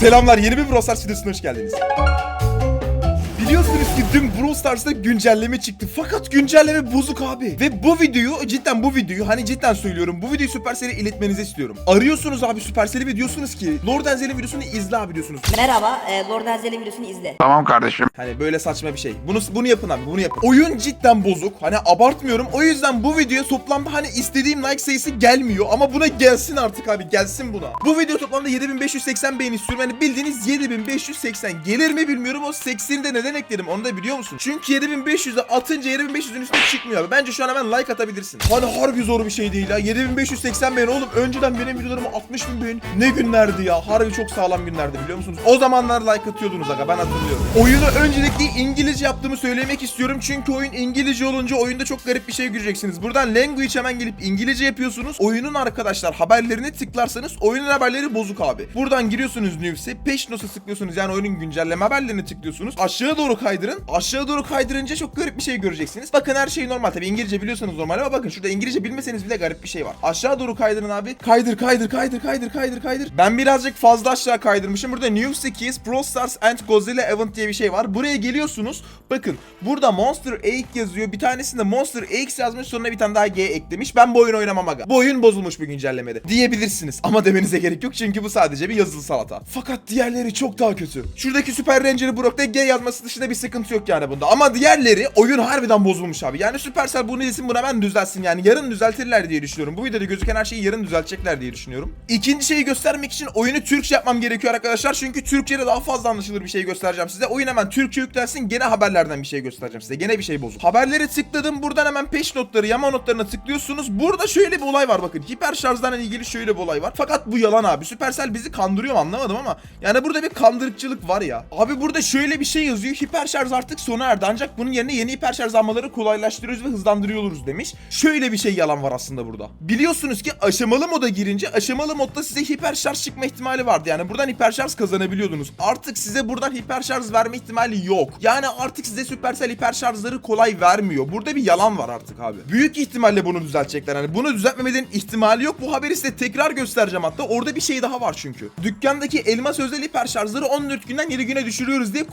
Selamlar yeni bir Brawl Stars hoş geldiniz. Biliyorsunuz ki dün Brawl Stars'ta güncelleme çıktı. Fakat güncelleme bozuk abi. Ve bu videoyu cidden bu videoyu hani cidden söylüyorum. Bu videoyu Supercell'e iletmenizi istiyorum. Arıyorsunuz abi Supercell'i ve diyorsunuz ki Lord Enzel'in videosunu izle abi diyorsunuz. Merhaba, e, Lord Enzel'in videosunu izle. Tamam kardeşim. Hani böyle saçma bir şey. Bunu bunu yapın abi bunu yapın. Oyun cidden bozuk. Hani abartmıyorum. O yüzden bu video toplamda hani istediğim like sayısı gelmiyor. Ama buna gelsin artık abi. Gelsin buna. Bu video toplamda 7580 beğeni istiyorum. Hani bildiğiniz 7580 gelir mi bilmiyorum. O 80'i de neden ekledim onu da biliyor musun? Çünkü 7500'e atınca 7500'ün üstüne çıkmıyor abi. Bence şu an hemen like atabilirsin. Hani harbi zor bir şey değil ya. 7580 beğeni oğlum. Önceden benim videolarıma 60 bin beğeni. Ne günlerdi ya. Harbi çok sağlam günlerdi biliyor musunuz? O zamanlar like atıyordunuz aga ben hatırlıyorum. Oyunu öncelikle İngilizce yaptığımı söylemek istiyorum. Çünkü oyun İngilizce olunca oyunda çok garip bir şey göreceksiniz. Buradan language hemen gelip İngilizce yapıyorsunuz. Oyunun arkadaşlar haberlerini tıklarsanız oyunun haberleri bozuk abi. Buradan giriyorsunuz news'e. Peş not'a tıklıyorsunuz. Yani oyunun güncelleme haberlerini tıklıyorsunuz. Aşağı doğru kaydırın. Aşağı doğru kaydırınca çok garip bir şey göreceksiniz. Bakın her şey normal. Tabii İngilizce biliyorsanız normal ama bakın şurada İngilizce bilmeseniz bile garip bir şey var. Aşağı doğru kaydırın abi. Kaydır kaydır kaydır kaydır kaydır kaydır. Ben birazcık fazla aşağı kaydırmışım. Burada New Skills, Brawl Stars and Godzilla Event diye bir şey var. Buraya geliyorsunuz. Bakın burada Monster Egg yazıyor. Bir tanesinde Monster Egg yazmış. Sonuna bir tane daha G eklemiş. Ben bu oyunu oynamam aga. Bu oyun bozulmuş bir güncellemede. Diyebilirsiniz. Ama demenize gerek yok. Çünkü bu sadece bir yazılı salata. Fakat diğerleri çok daha kötü. Şuradaki Super Ranger'ı Brock'ta G yazması dışında bir sıkıntı yok yani bunda. Ama diğerleri oyun harbiden bozulmuş abi. Yani Supercell bunu desin buna ben düzelsin yani. Yarın düzeltirler diye düşünüyorum. Bu videoda gözüken her şeyi yarın düzeltecekler diye düşünüyorum. İkinci şeyi göstermek için oyunu Türkçe yapmam gerekiyor arkadaşlar. Çünkü Türkçe'de daha fazla anlaşılır bir şey göstereceğim size. Oyun hemen Türkçe yüklensin. Gene haberlerden bir şey göstereceğim size. Gene bir şey bozuk. Haberleri tıkladım. Buradan hemen peş notları, yama notlarına tıklıyorsunuz. Burada şöyle bir olay var bakın. Hiper şarjdan ilgili şöyle bir olay var. Fakat bu yalan abi. Supercell bizi kandırıyor mu anlamadım ama. Yani burada bir kandırıkçılık var ya. Abi burada şöyle bir şey yazıyor. Hiper şarj artık sona erdi. Ancak bunun yerine yeni hiper şarj almaları kolaylaştırıyoruz ve hızlandırıyoruz demiş. Şöyle bir şey yalan var aslında burada. Biliyorsunuz ki aşamalı moda girince aşamalı modda size hiper şarj çıkma ihtimali vardı. Yani buradan hiper şarj kazanabiliyordunuz. Artık size buradan hiper şarj verme ihtimali yok. Yani artık size Supercell hiper şarjları kolay vermiyor. Burada bir yalan var artık abi. Büyük ihtimalle bunu düzeltecekler. Yani bunu düzeltmemelerin ihtimali yok. Bu haberi size tekrar göstereceğim hatta. Orada bir şey daha var çünkü. Dükkandaki elmas özel hiper şarjları 14 günden 7 güne düşürüyoruz diye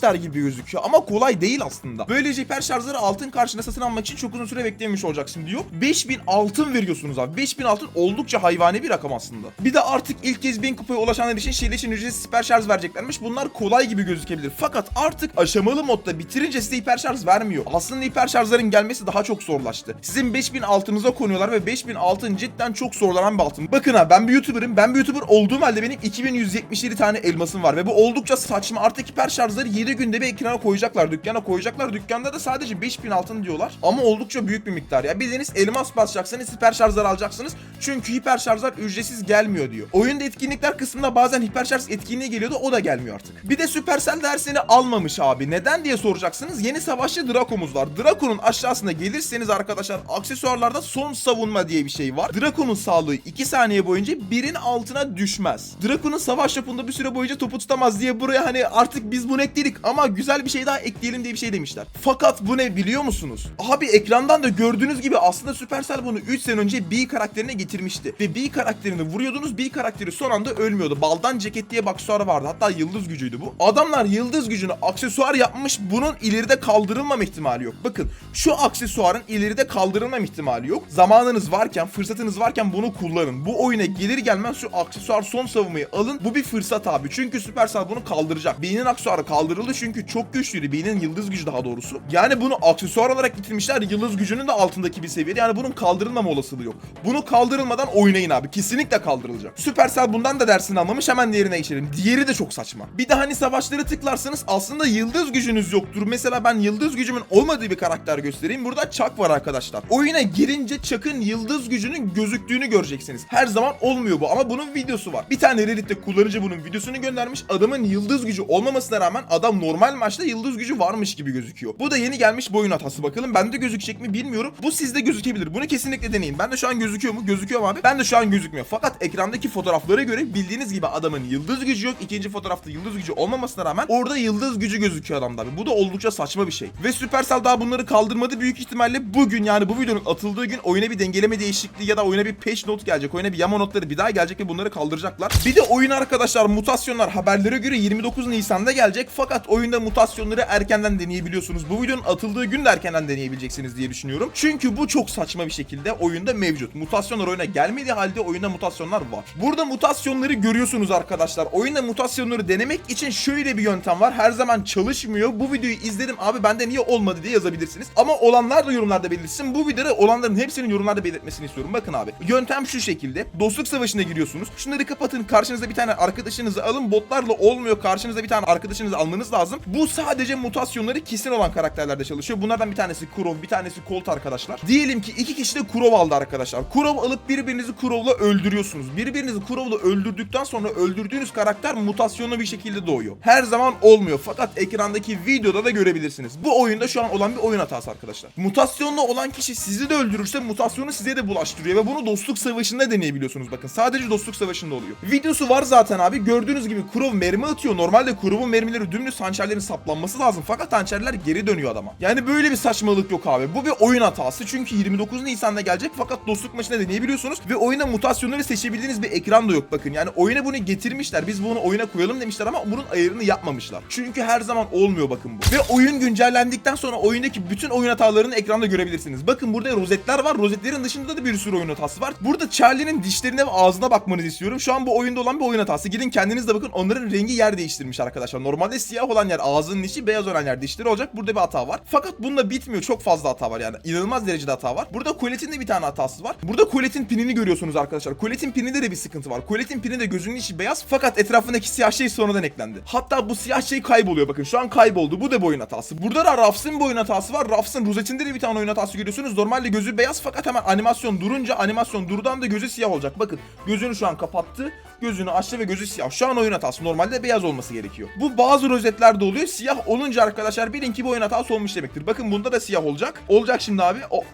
kolaylaştırmışlar gibi gözüküyor. Ama kolay değil aslında. Böylece hiper şarjları altın karşına satın almak için çok uzun süre beklememiş olacaksın diyor. 5000 altın veriyorsunuz abi. 5000 altın oldukça hayvani bir rakam aslında. Bir de artık ilk kez 1000 kupaya ulaşanlar için şeyler için ücretsiz hiper şarj vereceklermiş. Bunlar kolay gibi gözükebilir. Fakat artık aşamalı modda bitirince size hiper şarj vermiyor. Aslında hiper şarjların gelmesi daha çok zorlaştı. Sizin 5000 altınıza konuyorlar ve 5000 altın cidden çok zorlanan bir altın. Bakın ha ben bir YouTuber'ım. Ben bir YouTuber olduğum halde benim 2177 tane elmasım var ve bu oldukça saçma. Artık hiper şarjları 7 günde bir ekrana koyacaklar, dükkana koyacaklar. Dükkanda da sadece 5000 altın diyorlar. Ama oldukça büyük bir miktar ya. Bildiğiniz elmas basacaksınız, hiper şarjlar alacaksınız. Çünkü hiper şarjlar ücretsiz gelmiyor diyor. Oyunda etkinlikler kısmında bazen hiper şarj etkinliği geliyordu o da gelmiyor artık. Bir de Supercell dersini almamış abi. Neden diye soracaksınız. Yeni savaşçı Draco'muz var. Draco'nun aşağısına gelirseniz arkadaşlar aksesuarlarda son savunma diye bir şey var. Draco'nun sağlığı 2 saniye boyunca birin altına düşmez. Draco'nun savaş yapında bir süre boyunca topu tutamaz diye buraya hani artık biz bunu ekledik ama güzel bir şey daha ekleyelim diye bir şey demişler. Fakat bu ne biliyor musunuz? Abi ekrandan da gördüğünüz gibi aslında Supercell bunu 3 sene önce B karakterine getirmişti. Ve B karakterini vuruyordunuz B karakteri son anda ölmüyordu. Baldan ceket diye bir aksesuarı vardı. Hatta yıldız gücüydü bu. Adamlar yıldız gücünü aksesuar yapmış. Bunun ileride kaldırılmam ihtimali yok. Bakın şu aksesuarın ileride kaldırılmam ihtimali yok. Zamanınız varken, fırsatınız varken bunu kullanın. Bu oyuna gelir gelmez şu aksesuar son savunmayı alın. Bu bir fırsat abi. Çünkü Supercell bunu kaldıracak. B'nin aksesuarı kaldırıldı çünkü çok güçlüydü. B'nin yıldız gücü daha doğrusu. Yani bunu aksesuar olarak getirmişler. Yıldız gücünün de altındaki bir seviyede. Yani bunun kaldırılmama olasılığı yok. Bunu kaldırılmadan oynayın abi. Kesinlikle kaldırılacak. Supercell bundan da dersini almamış. Hemen diğerine geçelim. Diğeri de çok saçma. Bir de hani savaşları tıklarsanız aslında yıldız gücünüz yoktur. Mesela ben yıldız gücümün olmadığı bir karakter göstereyim. Burada Chuck var arkadaşlar. Oyuna girince Chuck'ın yıldız gücünün gözüktüğünü göreceksiniz. Her zaman olmuyor bu ama bunun videosu var. Bir tane Reddit'te kullanıcı bunun videosunu göndermiş. Adamın yıldız gücü olmamasına rağmen adam Hatta normal maçta yıldız gücü varmış gibi gözüküyor. Bu da yeni gelmiş boyun hatası. Bakalım bende gözükecek mi bilmiyorum. Bu sizde gözükebilir. Bunu kesinlikle deneyin. Ben de şu an gözüküyor mu? Gözüküyor mu abi? Ben de şu an gözükmüyor. Fakat ekrandaki fotoğraflara göre bildiğiniz gibi adamın yıldız gücü yok. İkinci fotoğrafta yıldız gücü olmamasına rağmen orada yıldız gücü gözüküyor adamda abi. Bu da oldukça saçma bir şey. Ve Supercell daha bunları kaldırmadı. Büyük ihtimalle bugün yani bu videonun atıldığı gün oyuna bir dengeleme değişikliği ya da oyuna bir patch note gelecek. Oyuna bir yama notları bir daha gelecek ve bunları kaldıracaklar. Bir de oyun arkadaşlar mutasyonlar haberlere göre 29 Nisan'da gelecek. Fakat oyunda mutasyonları erkenden deneyebiliyorsunuz. Bu videonun atıldığı gün de erkenden deneyebileceksiniz diye düşünüyorum. Çünkü bu çok saçma bir şekilde oyunda mevcut. Mutasyonlar oyuna gelmediği halde oyunda mutasyonlar var. Burada mutasyonları görüyorsunuz arkadaşlar. Oyunda mutasyonları denemek için şöyle bir yöntem var. Her zaman çalışmıyor. Bu videoyu izledim abi bende niye olmadı diye yazabilirsiniz. Ama olanlar da yorumlarda belirtsin. Bu videoda olanların hepsinin yorumlarda belirtmesini istiyorum. Bakın abi. Yöntem şu şekilde. Dostluk savaşına giriyorsunuz. Şunları kapatın. Karşınıza bir tane arkadaşınızı alın. Botlarla olmuyor. Karşınıza bir tane arkadaşınızı almanız lazım. Bu sadece mutasyonları kesin olan karakterlerde çalışıyor. Bunlardan bir tanesi Kurov, bir tanesi Colt arkadaşlar. Diyelim ki iki kişi de Kurov aldı arkadaşlar. Kurov alıp birbirinizi Kurov'la öldürüyorsunuz. Birbirinizi Kurov'la öldürdükten sonra öldürdüğünüz karakter mutasyonlu bir şekilde doğuyor. Her zaman olmuyor fakat ekrandaki videoda da görebilirsiniz. Bu oyunda şu an olan bir oyun hatası arkadaşlar. Mutasyonlu olan kişi sizi de öldürürse mutasyonu size de bulaştırıyor ve bunu dostluk savaşında deneyebiliyorsunuz bakın. Sadece dostluk savaşında oluyor. Videosu var zaten abi. Gördüğünüz gibi Kurov mermi atıyor. Normalde Kurov'un mermileri dümdüz hançerlerin saplanması lazım fakat hançerler geri dönüyor adama. Yani böyle bir saçmalık yok abi. Bu bir oyun hatası. Çünkü 29 Nisan'da gelecek fakat dostluk maçında deneyebiliyorsunuz ve oyuna mutasyonları seçebildiğiniz bir ekran da yok bakın. Yani oyuna bunu getirmişler. Biz bunu oyuna koyalım demişler ama bunun ayarını yapmamışlar. Çünkü her zaman olmuyor bakın bu. Ve oyun güncellendikten sonra oyundaki bütün oyun hatalarını ekranda görebilirsiniz. Bakın burada rozetler var. Rozetlerin dışında da bir sürü oyun hatası var. Burada Charlie'nin dişlerine ve ağzına bakmanızı istiyorum. Şu an bu oyunda olan bir oyun hatası. Gidin kendiniz de bakın. Onların rengi yer değiştirmiş arkadaşlar. Normalde siyah olan yer ağzının içi, beyaz olan yer dişleri olacak. Burada bir hata var. Fakat bununla bitmiyor. Çok fazla hata var yani. İnanılmaz derecede hata var. Burada Colette'in de bir tane hatası var. Burada Colette'in pinini görüyorsunuz arkadaşlar. Colette'in pininde de bir sıkıntı var. Colette'in pini de gözünün içi beyaz fakat etrafındaki siyah şey sonradan eklendi. Hatta bu siyah şey kayboluyor bakın. Şu an kayboldu. Bu da bir oyun hatası. Burada da Ruffs'ın bir oyun hatası var. Ruffs'ın rozetinde de bir tane oyun hatası görüyorsunuz. Normalde gözü beyaz fakat hemen animasyon durunca animasyon durdan da gözü siyah olacak. Bakın gözünü şu an kapattı. Gözünü açtı ve gözü siyah. Şu an oyun hatası. Normalde beyaz olması gerekiyor. Bu bazı rozetlerde oluyor. Siyah olunca arkadaşlar bilin ki bu oyun hatası olmuş demektir. Bakın bunda da siyah olacak. Olacak şimdi abi. O,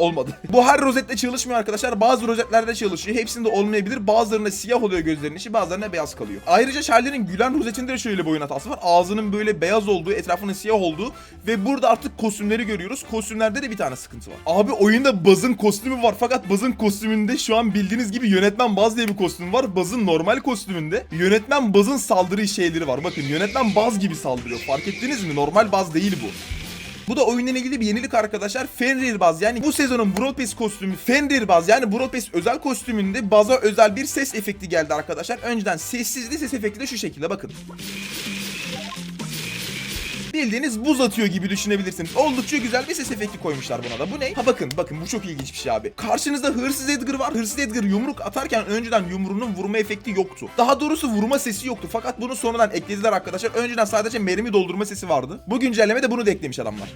olmadı. bu her rozette çalışmıyor arkadaşlar. Bazı rozetlerde çalışıyor. Hepsinde olmayabilir. Bazılarında siyah oluyor gözlerinin içi. Bazılarında beyaz kalıyor. Ayrıca Charlie'nin gülen rozetinde de şöyle bir oyun hatası var. Ağzının böyle beyaz olduğu, etrafının siyah olduğu ve burada artık kostümleri görüyoruz. Kostümlerde de bir tane sıkıntı var. Abi oyunda Buzz'ın kostümü var fakat Buzz'ın kostümünde şu an bildiğiniz gibi yönetmen Buzz diye bir kostüm var. Buzz'ın normal kostümünde yönetmen Buzz'ın saldırı şeyleri var. Bakın yönetmen Buzz gibi saldırıyor. Fark ettiniz mi? Normal Buzz değil bu. Bu da oyunla ilgili bir yenilik arkadaşlar. Fenrir Baz yani bu sezonun Brawl Pass kostümü Fenrir Baz yani Brawl Pass özel kostümünde Baz'a özel bir ses efekti geldi arkadaşlar. Önceden sessizdi ses efekti de şu şekilde bakın. Bildiğiniz buz atıyor gibi düşünebilirsiniz. Oldukça güzel bir ses efekti koymuşlar buna da. Bu ne? Ha bakın bakın bu çok ilginç bir şey abi. Karşınızda hırsız Edgar var. Hırsız Edgar yumruk atarken önceden yumruğunun vurma efekti yoktu. Daha doğrusu vurma sesi yoktu. Fakat bunu sonradan eklediler arkadaşlar. Önceden sadece mermi doldurma sesi vardı. Bu güncellemede bunu da eklemiş adamlar.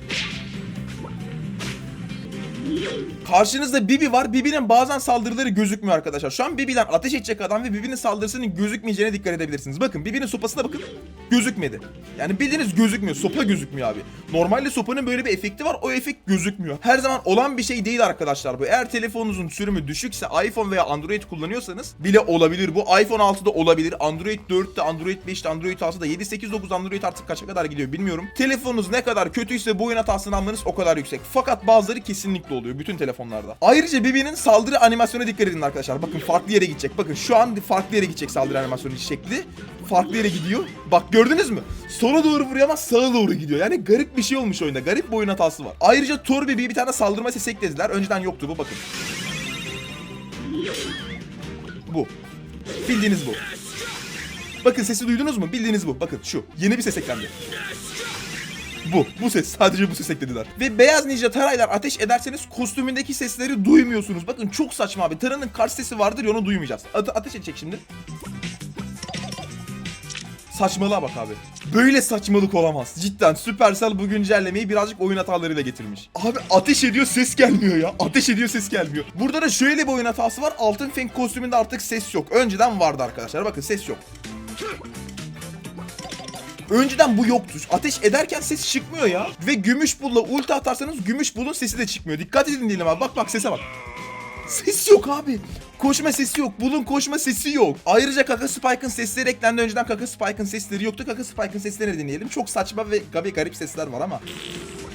Karşınızda Bibi var. Bibi'nin bazen saldırıları gözükmüyor arkadaşlar. Şu an Bibi'den ateş edecek adam ve Bibi'nin saldırısının gözükmeyeceğine dikkat edebilirsiniz. Bakın Bibi'nin sopasına bakın. Gözükmedi. Yani bildiğiniz gözükmüyor. Sopa gözükmüyor abi. Normalde sopanın böyle bir efekti var. O efekt gözükmüyor. Her zaman olan bir şey değil arkadaşlar bu. Eğer telefonunuzun sürümü düşükse iPhone veya Android kullanıyorsanız bile olabilir bu. iPhone 6'da olabilir. Android 4'te, Android 5'te, Android 6'da 7, 8, 9 Android artık kaça kadar gidiyor bilmiyorum. Telefonunuz ne kadar kötüyse bu oyun hatasını almanız o kadar yüksek. Fakat bazıları kesinlikle oluyor bütün telefonlarda. Ayrıca Bibi'nin saldırı animasyona dikkat edin arkadaşlar. Bakın farklı yere gidecek. Bakın şu an farklı yere gidecek saldırı animasyonu şekli. Farklı yere gidiyor. Bak gördünüz mü? Sola doğru vuruyor ama sağa doğru gidiyor. Yani garip bir şey olmuş oyunda. Garip bir oyun hatası var. Ayrıca Thor Bibi'ye bir tane saldırma sesi eklediler. Önceden yoktu bu bakın. Bu. Bildiğiniz bu. Bakın sesi duydunuz mu? Bildiğiniz bu. Bakın şu. Yeni bir ses eklendi. Bu. Bu ses. Sadece bu ses eklediler. Ve beyaz ninja taraylar ateş ederseniz kostümündeki sesleri duymuyorsunuz. Bakın çok saçma abi. Taranın karşı sesi vardır ya onu duymayacağız. Ate- ateş edecek şimdi. Saçmalığa bak abi. Böyle saçmalık olamaz. Cidden Supercell bu güncellemeyi birazcık oyun hatalarıyla getirmiş. Abi ateş ediyor ses gelmiyor ya. Ateş ediyor ses gelmiyor. Burada da şöyle bir oyun hatası var. Altın Fang kostümünde artık ses yok. Önceden vardı arkadaşlar. Bakın ses yok. Önceden bu yoktu. Ateş ederken ses çıkmıyor ya. Ve gümüş bulla ulti atarsanız gümüş bulun sesi de çıkmıyor. Dikkat edin diyelim abi. Bak bak sese bak. Ses yok abi. Koşma sesi yok. Bulun koşma sesi yok. Ayrıca Kaka Spike'ın sesleri eklendi. Önceden Kaka Spike'ın sesleri yoktu. Kaka Spike'ın seslerini dinleyelim. Çok saçma ve gabi garip sesler var ama.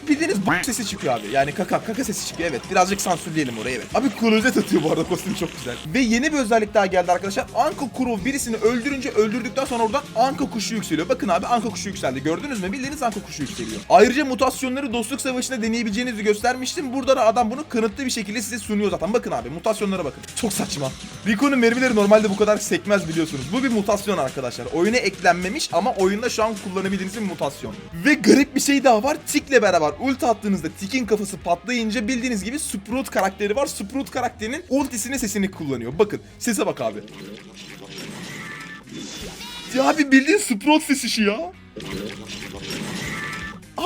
Bildiğiniz b- sesi çıkıyor abi. Yani kaka kaka sesi çıkıyor evet. Birazcık sansürleyelim orayı evet. Abi klozet atıyor bu arada kostüm çok güzel. Ve yeni bir özellik daha geldi arkadaşlar. Anka Kuro birisini öldürünce öldürdükten sonra oradan Anka kuşu yükseliyor. Bakın abi Anka kuşu yükseldi. Gördünüz mü? Bildiğiniz Anka kuşu yükseliyor. Ayrıca mutasyonları dostluk savaşında deneyebileceğinizi göstermiştim. Burada da adam bunu kanıtlı bir şekilde size sunuyor zaten. Bakın abi mutasyonlara bakın. Çok saçma. Rico'nun mermileri normalde bu kadar sekmez biliyorsunuz. Bu bir mutasyon arkadaşlar. Oyuna eklenmemiş ama oyunda şu an kullanabildiğiniz bir mutasyon. Ve garip bir şey daha var. Tik'le beraber ulti attığınızda Tik'in kafası patlayınca bildiğiniz gibi Sprout karakteri var. Sprout karakterinin ultisinin sesini kullanıyor. Bakın sese bak abi. Ya abi bildiğin Sprout sesi ya.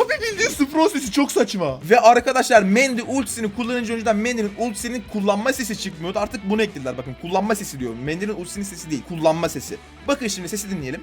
Abi bildiğin Sprout sesi çok saçma. Ve arkadaşlar Mandy ultisini kullanınca önceden Mandy'nin ultisinin kullanma sesi çıkmıyordu. Artık bunu eklediler bakın. Kullanma sesi diyorum. Mandy'nin ultisinin sesi değil. Kullanma sesi. Bakın şimdi sesi dinleyelim.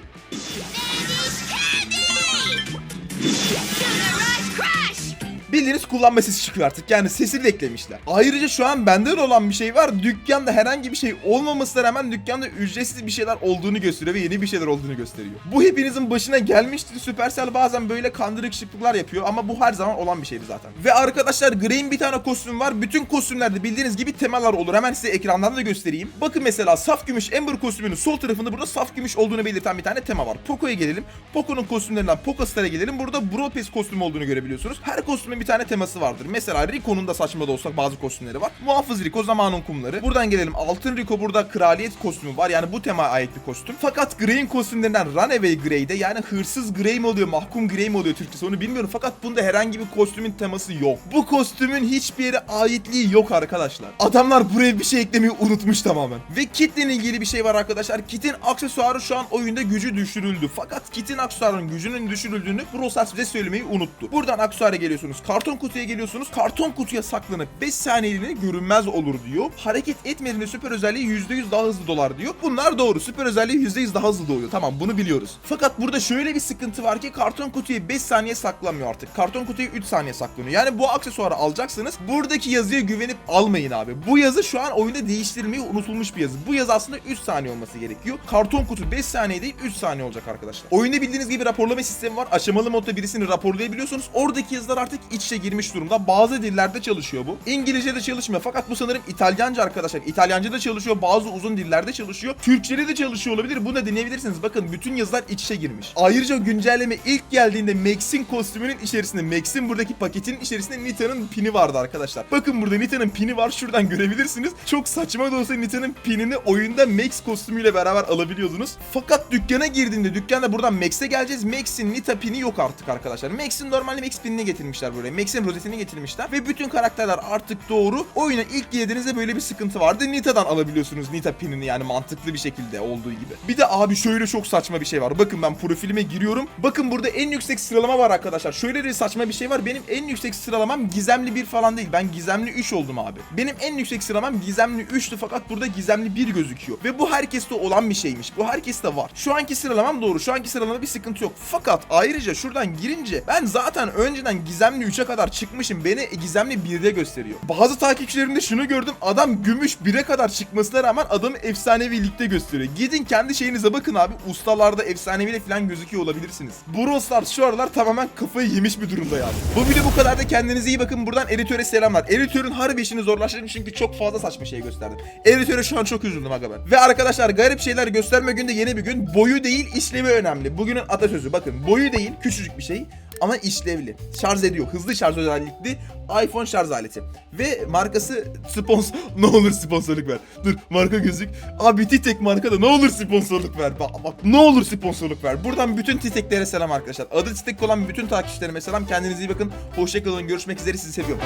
Bildiğiniz kullanma sesi çıkıyor artık. Yani sesini de eklemişler. Ayrıca şu an bende de olan bir şey var. Dükkanda herhangi bir şey olmamasına rağmen dükkanda ücretsiz bir şeyler olduğunu gösteriyor ve yeni bir şeyler olduğunu gösteriyor. Bu hepinizin başına gelmiştir. Supercell bazen böyle kandırık şıklıklar yapıyor ama bu her zaman olan bir şeydi zaten. Ve arkadaşlar Grey'in bir tane kostüm var. Bütün kostümlerde bildiğiniz gibi temalar olur. Hemen size ekrandan da göstereyim. Bakın mesela saf gümüş Ember kostümünün sol tarafında burada saf gümüş olduğunu belirten bir tane tema var. Poco'ya gelelim. Poco'nun kostümlerinden Poco Star'a gelelim. Burada Bropes kostümü olduğunu görebiliyorsunuz. Her kostümün bir tane teması vardır. Mesela Rico'nun da saçma da olsa bazı kostümleri var. Muhafız Rico zamanın kumları. Buradan gelelim Altın Rico burada kraliyet kostümü var. Yani bu temaya ait bir kostüm. Fakat Grey'in kostümlerinden Runaway Grey'de yani hırsız Grey mi oluyor, mahkum Grey mi oluyor Türkçesi onu bilmiyorum. Fakat bunda herhangi bir kostümün teması yok. Bu kostümün hiçbir yere aitliği yok arkadaşlar. Adamlar buraya bir şey eklemeyi unutmuş tamamen. Ve Kit'le ilgili bir şey var arkadaşlar. Kit'in aksesuarı şu an oyunda gücü düşürüldü. Fakat Kit'in aksesuarının gücünün düşürüldüğünü Brosas bize söylemeyi unuttu. Buradan aksesuara geliyorsunuz. Karton kutuya geliyorsunuz. Karton kutuya saklanıp 5 saniyeliğine görünmez olur diyor. Hareket etmediğinde süper özelliği %100 daha hızlı dolar diyor. Bunlar doğru. Süper özelliği %100 daha hızlı doğuyor. Tamam bunu biliyoruz. Fakat burada şöyle bir sıkıntı var ki karton kutuya 5 saniye saklanmıyor artık. Karton kutuya 3 saniye saklanıyor. Yani bu aksesuarı alacaksınız. Buradaki yazıya güvenip almayın abi. Bu yazı şu an oyunda değiştirilmeyi unutulmuş bir yazı. Bu yazı aslında 3 saniye olması gerekiyor. Karton kutu 5 saniye değil 3 saniye olacak arkadaşlar. Oyunda bildiğiniz gibi raporlama sistemi var. Aşamalı modda birisini raporlayabiliyorsunuz. Oradaki yazılar artık iç içe girmiş durumda. Bazı dillerde çalışıyor bu. İngilizce'de çalışmıyor. Fakat bu sanırım İtalyanca arkadaşlar. İtalyanca da çalışıyor. Bazı uzun dillerde çalışıyor. Türkçe'de de çalışıyor olabilir. Bunu da deneyebilirsiniz. Bakın bütün yazılar iç içe girmiş. Ayrıca güncelleme ilk geldiğinde Max'in kostümünün içerisinde Max'in buradaki paketin içerisinde Nita'nın pini vardı arkadaşlar. Bakın burada Nita'nın pini var. Şuradan görebilirsiniz. Çok saçma da olsa Nita'nın pinini oyunda Max kostümüyle beraber alabiliyordunuz. Fakat dükkana girdiğinde dükkanda buradan Max'e geleceğiz. Max'in Nita pini yok artık arkadaşlar. Max'in normalde Max pinini getirmişler buraya. Max'in rozetini getirmişler ve bütün karakterler artık doğru. Oyuna ilk girdiğinizde böyle bir sıkıntı vardı. Nita'dan alabiliyorsunuz Nita pinini yani mantıklı bir şekilde olduğu gibi. Bir de abi şöyle çok saçma bir şey var. Bakın ben profilime giriyorum. Bakın burada en yüksek sıralama var arkadaşlar. Şöyle bir saçma bir şey var. Benim en yüksek sıralamam gizemli bir falan değil. Ben gizemli 3 oldum abi. Benim en yüksek sıralamam gizemli 3'tü fakat burada gizemli 1 gözüküyor. Ve bu herkeste olan bir şeymiş. Bu herkeste var. Şu anki sıralamam doğru. Şu anki sıralamada bir sıkıntı yok. Fakat ayrıca şuradan girince ben zaten önceden gizemli 3'e kadar çıkmışım. Beni gizemli 1'de gösteriyor. Bazı takipçilerimde şunu gördüm. Adam gümüş 1'e kadar çıkmasına rağmen adamı efsanevi ligde gösteriyor. Gidin kendi şeyinize bakın abi. Ustalarda efsaneviyle falan gözüküyor olabilirsiniz. Brawl Stars şu aralar tamamen kafayı yemiş bir durumda yani. Bu video bu kadar da kendinize iyi bakın. Buradan editöre selamlar. Editörün harbi işini zorlaştırdım çünkü çok fazla saçma şey gösterdim. Editöre şu an çok üzüldüm aga ben. Ve arkadaşlar garip şeyler gösterme günde yeni bir gün. Boyu değil işlevi önemli. Bugünün atasözü bakın. Boyu değil küçücük bir şey ama işlevli. Şarj ediyor. Hızlı şarj özellikli iPhone şarj aleti. Ve markası sponsor... ne olur sponsorluk ver. Dur marka gözük. Abi Titek marka da ne olur sponsorluk ver. Bak, bak ne olur sponsorluk ver. Buradan bütün Titek'lere selam arkadaşlar. Adı Titek olan bütün takipçilerime selam. Kendinize iyi bakın. Hoşçakalın. Görüşmek üzere. Sizi seviyorum.